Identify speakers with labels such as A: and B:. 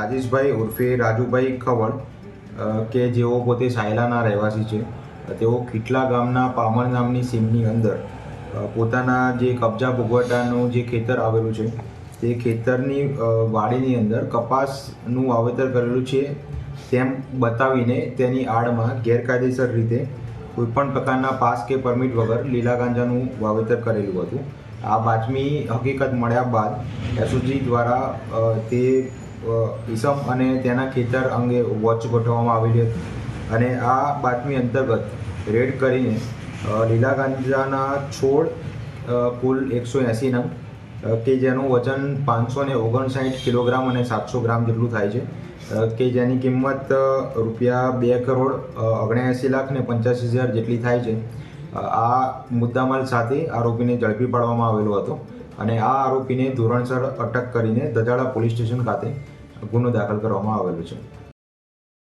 A: રાજેશભાઈ ઉર્ફે રાજુભાઈ ખવડ કે જેઓ પોતે સાયલાના રહેવાસી છે, તેઓ ખીટલા ગામના પામણ નામની સીમની અંદર પોતાના જે કબજા ભોગવટાનું જે ખેતર આવેલું છે, તે ખેતરની વાડીની અંદર કપાસનું વાવેતર કરેલું છે, તેમ બતાવીને તેની આડમાં ગેરકાયદેસર રીતે કોઈપણ પ્રકારના પાસ કે પરમિટ વગર લીલા ગાંજાનું વાવેતર કરેલું હતું. આ બાતમી હકીકત મળ્યા બાદ એસઓજી દ્વારા તે અ, ઈસમ અને તેના ખેતર અંગે વોચ ગોઠવવામાં આવેલી હતી. અને આ બાતમી અંતર્ગત રેડ કરીને લીલા ગાંજાના છોડ કુલ એકસો એંસી નંગ કે જેનું વજન પાંચસો ને ઓગણસાઠ કિલોગ્રામ અને સાતસો ગ્રામ જેટલું થાય છે. કે જેની કિંમત રૂપિયા બે કરોડ ઓગણએંસી લાખ ને પંચ્યાસી હજાર જેટલી થાય છે. આ મુદ્દામાલ સાથે આરોપીને ઝડપી પાડવામાં આવેલો હતો અને આ આરોપીને ધોરણસર અટક કરીને દજાડા પોલીસ સ્ટેશન ખાતે ગુનો દાખલ કરવામાં આવેલો છે.